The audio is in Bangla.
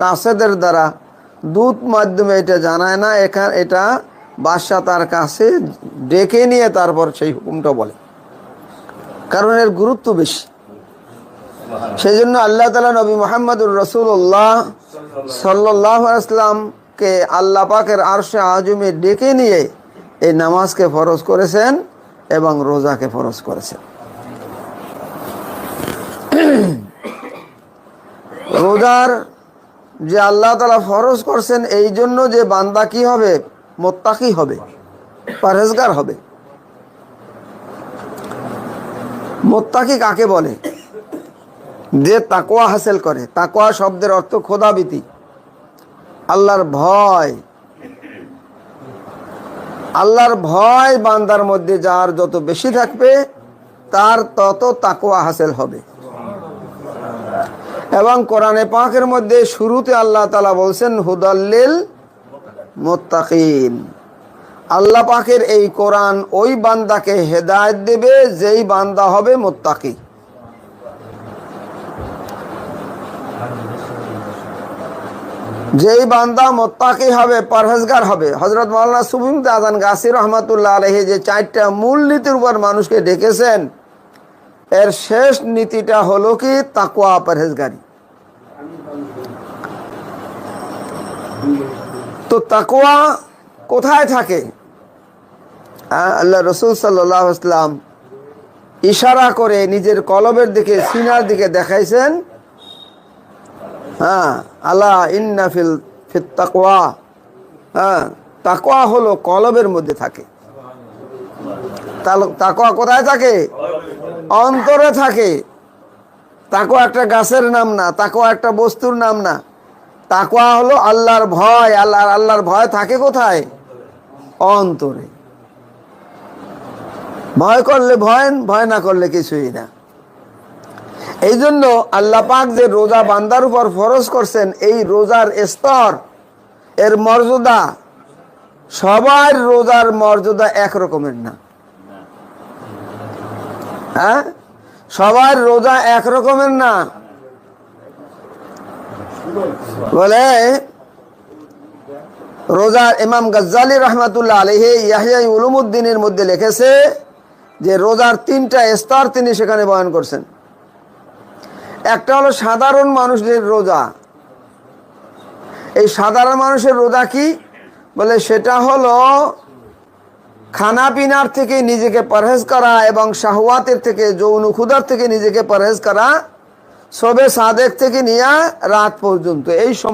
কাছেদের দ্বারা দূত মাধ্যমে এটা জানায় না এখানে এটা বাদশাহ তার কাছে ডেকে নিয়ে তারপর সেই হুকুমটা বলে। কারণ এর গুরুত্ব বেশি। সেই জন্য আল্লাহ তালা নবী মোহাম্মদুর রসুল্লাহ সাল্লাহ আসলামকে আল্লাহ পাকের আরশে আজমে ডেকে নিয়ে এই নামাজকে ফরজ করেছেন এবং রোজাকে ফরজ করেছেন। রোজার যে আল্লাহ তালা ফরজ করছেন এই জন্য যে বান্দা কি হবে? মোত্তাকি হবে, পারহেজগার হবে। মোত্তাকি কাকে বলে? যে তাকোয়া হাসিল করে। তাকোয়া শব্দের অর্থ খোদাবিতি আল্লাহর ভয়। আল্লাহর ভয় বান্দার মধ্যে যার যত বেশি থাকবে, তার তত তাকোয়া হাসিল হবে। এবং কোরআনে পাকের মধ্যে শুরুতে আল্লাহ তালা বলছেন হুদাল্লিল মোত্তাকিন। আল্লাহ পাকের এই কোরআন ওই বান্দাকে হেদায়ত দেবে, যেই বান্দা হবে মোত্তাকি। যেই বান্দা মোত্তাকি হবে, পরহেজগার হবে। হজরত মৌলানা সুফিম আজান গাছির রহমতুল্লাহ আলহি যে চারটা মূল নীতির উপর মানুষকে ডেকেছেন এর শেষ নীতিটা হলো কি? তাকুয়া পরহেজগারি। তো তাকুয়া কোথায় থাকে? আল্লাহ রসুল সাল্লাম ইশারা করে নিজের কলবের দিকে, সিনার দিকে দেখাইছেন। হ্যাঁ আল্লাহ ইন্নাফিল ফিত তাকওয়া। হ্যাঁ তাকওয়া হলো কলবের মধ্যে থাকে। তাকওয়া কোথায় থাকে? অন্তরে থাকে। তাকো একটা গাছের নাম না, তাকওয়া একটা বস্তুর নাম না। তাকওয়া হলো আল্লাহর ভয় আল্লাহর আল্লাহর ভয় থাকে কোথায়? অন্তরে। ভয় করলে ভয় ভয় না করলে কিছুই না। এই জন্য আল্লাহ পাক যে রোজা বান্দার উপর ফরজ করছেন, এই রোজার স্তর, এর মর্যাদা, সবার রোজার মর্যাদা এক রকমের না। হ্যাঁ? সবার রোজা এক রকমের না। বলে রোজার ইমাম গজ্জালি রহমাতুল্লাহ আলহি ইয়াহিয়া উলুমুদ্দিনের মধ্যে লিখেছে যে, রোজার তিনটা স্তর তিনি সেখানে বয়ন করছেন। একটা হলো সাধারণ মানুষের রোজা। এই সাধারণ মানুষের রোজা কি? বলে, সেটা হলো খানা পিনার থেকে নিজেকে পরহেজ করা এবং শাহওয়াতের থেকে যৌন ক্ষুদার থেকে নিজেকে পরহেজ করা, সবে সাদেক থেকে নিয়ে রাত পর্যন্ত। এই সময়